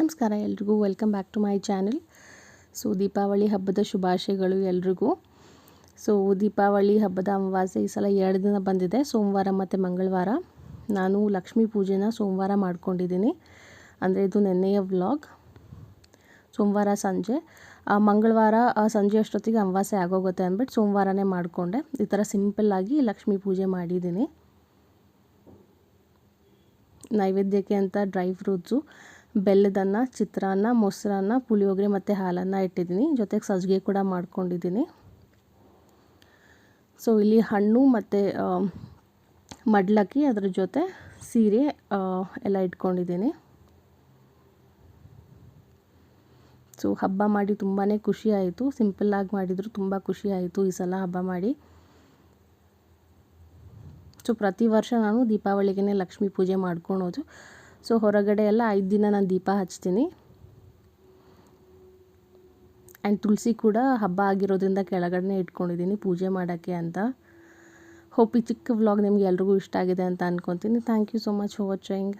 ನಮಸ್ಕಾರ, ಎಲ್ರಿಗೂ welcome back to my channel so Deepavali ಹಬ್ಬದ ಶುಭಾಶಯಗಳು ಎಲ್ರಿಗೂ. ಸೊ ದೀಪಾವಳಿ ಹಬ್ಬದ ಅಮಾವಾಸ್ಯೆ ಈ ಸಲ ಎರಡು ದಿನ ಬಂದಿದೆ, ಸೋಮವಾರ ಮತ್ತು ಮಂಗಳವಾರ. ನಾನು ಲಕ್ಷ್ಮೀ ಪೂಜೆನ ಸೋಮವಾರ ಮಾಡ್ಕೊಂಡಿದ್ದೀನಿ. ಅಂದರೆ ಇದು ನೆನ್ನೆಯ ವ್ಲಾಗ್ ಸೋಮವಾರ ಸಂಜೆ. ಮಂಗಳವಾರ ಸಂಜೆ ಅಷ್ಟೊತ್ತಿಗೆ ಅಮಾವಾಸ್ಯೆ ಆಗೋಗುತ್ತೆ ಅಂದ್ಬಿಟ್ಟು ಸೋಮವಾರನೇ ಮಾಡಿಕೊಂಡೆ. ಈ ಥರ ಸಿಂಪಲ್ಲಾಗಿ ಲಕ್ಷ್ಮೀ ಪೂಜೆ ಮಾಡಿದ್ದೀನಿ. ನೈವೇದ್ಯಕ್ಕೆ ಅಂತ ಡ್ರೈ ಫ್ರೂಟ್ಸು ಬೆಲ್ಲದನ್ನ, ಚಿತ್ರಾನ್ನ, ಮೊಸರನ್ನ, ಪುಳಿಯೋಗರೆ ಮತ್ತು ಹಾಲನ್ನು ಇಟ್ಟಿದ್ದೀನಿ. ಜೊತೆಗೆ ಸಜ್ಜಿಗೆ ಕೂಡ ಮಾಡ್ಕೊಂಡಿದ್ದೀನಿ. ಸೊ ಇಲ್ಲಿ ಹಣ್ಣು ಮತ್ತು ಮಡ್ಲಕ್ಕಿ ಅದ್ರ ಜೊತೆ ಸೀರೆ ಎಲ್ಲ ಇಟ್ಕೊಂಡಿದ್ದೀನಿ. ಸೊ ಹಬ್ಬ ಮಾಡಿ ತುಂಬಾ ಖುಷಿ ಆಯಿತು. ಸಿಂಪಲ್ಲಾಗಿ ಮಾಡಿದ್ರು ತುಂಬ ಖುಷಿ ಆಯಿತು ಈ ಸಲ ಹಬ್ಬ ಮಾಡಿ. ಸೊ ಪ್ರತಿ ವರ್ಷ ನಾನು ದೀಪಾವಳಿಗೆ ಲಕ್ಷ್ಮೀ ಪೂಜೆ ಮಾಡ್ಕೊಳೋದು ಸೊ ಹೊರಗಡೆ ಎಲ್ಲ ಐದು ದಿನ ನಾನು ದೀಪ ಹಚ್ತೀನಿ. ಆ್ಯಂಡ್ ತುಳಸಿ ಕೂಡ ಹಬ್ಬ ಆಗಿರೋದ್ರಿಂದ ಕೆಳಗಡೆ ಇಟ್ಕೊಂಡಿದ್ದೀನಿ ಪೂಜೆ ಮಾಡೋಕ್ಕೆ ಅಂತ. ಹೋಪಿ ಚಿಕ್ಕ ವ್ಲಾಗ್ ನಿಮ್ಗೆ ಎಲ್ರಿಗೂ ಇಷ್ಟ ಆಗಿದೆ ಅಂತ ಅಂದ್ಕೊತೀನಿ thank you so much for watching